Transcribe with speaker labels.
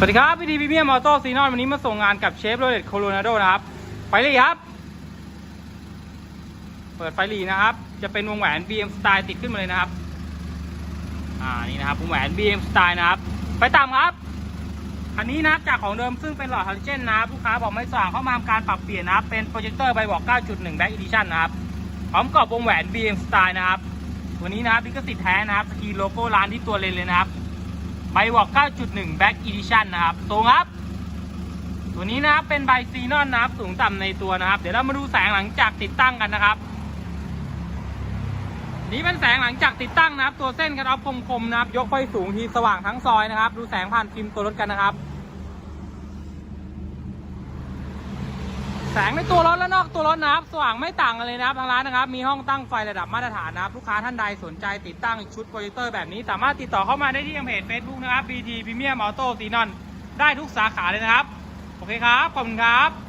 Speaker 1: สวัสดีครับพี่ดีพีเมียมอโต้ซีนอนวันนี้มาส่งงานกับเชฟโรเลตโคโรนาโดนะครับ ไฟลีครับ เปิดไฟหลีนะครับ จะเป็นวงแหวน BM Style ติดขึ้นมาเลยนะครับ อ่านี่นะครับวงแหวน BM Style นะครับ ไฟต่ำครับอันนี้นะครับจากของเดิมซึ่งเป็นหลอดฮาโลเจนนะครับลูกค้าบอกไม่สว่างเข้ามาทำการปรับเปลี่ยนนะครับ เป็นโปรเจคเตอร์ใบบอก 9.1 Back Edition นะครับพร้อมกับวงแหวน BM Style นะครับวันนี้นะครับลิขสิทธิ์แท้นะครับสกีโลโก้ร้านที่ตัวเลนเลยนะครับ ใบวอก 9.1 Back Edition นะครับสูงครับ ตัวนี้นะครับเป็นใบซีนอนนะครับ สูงต่ำในตัวนะครับ เดี๋ยวเรามาดูแสงหลังจากติดตั้งกันนะครับ นี่เป็นแสงหลังจากติดตั้งนะครับ ตัวเส้นกันออฟคมๆนะครับ ยกไฟสูงทีสว่างทั้งซอยนะครับ ดูแสงผ่านฟิล์มตัวรถกันนะครับ แสงในตัวรถและนอกตัวรถนะครับ สว่างไม่ต่างกันเลยนะครับทางร้านนะครับ มีห้องตั้งไฟระดับมาตรฐานนะครับ ลูกค้าท่านใดสนใจติดตั้งชุดโปรเจคเตอร์แบบนี้ สามารถติดต่อเข้ามาได้ที่ยังเพจ Facebook นะครับ BT Premium Auto ซีนอนได้ทุกสาขาเลยนะครับ โอเคครับ ขอบคุณครับ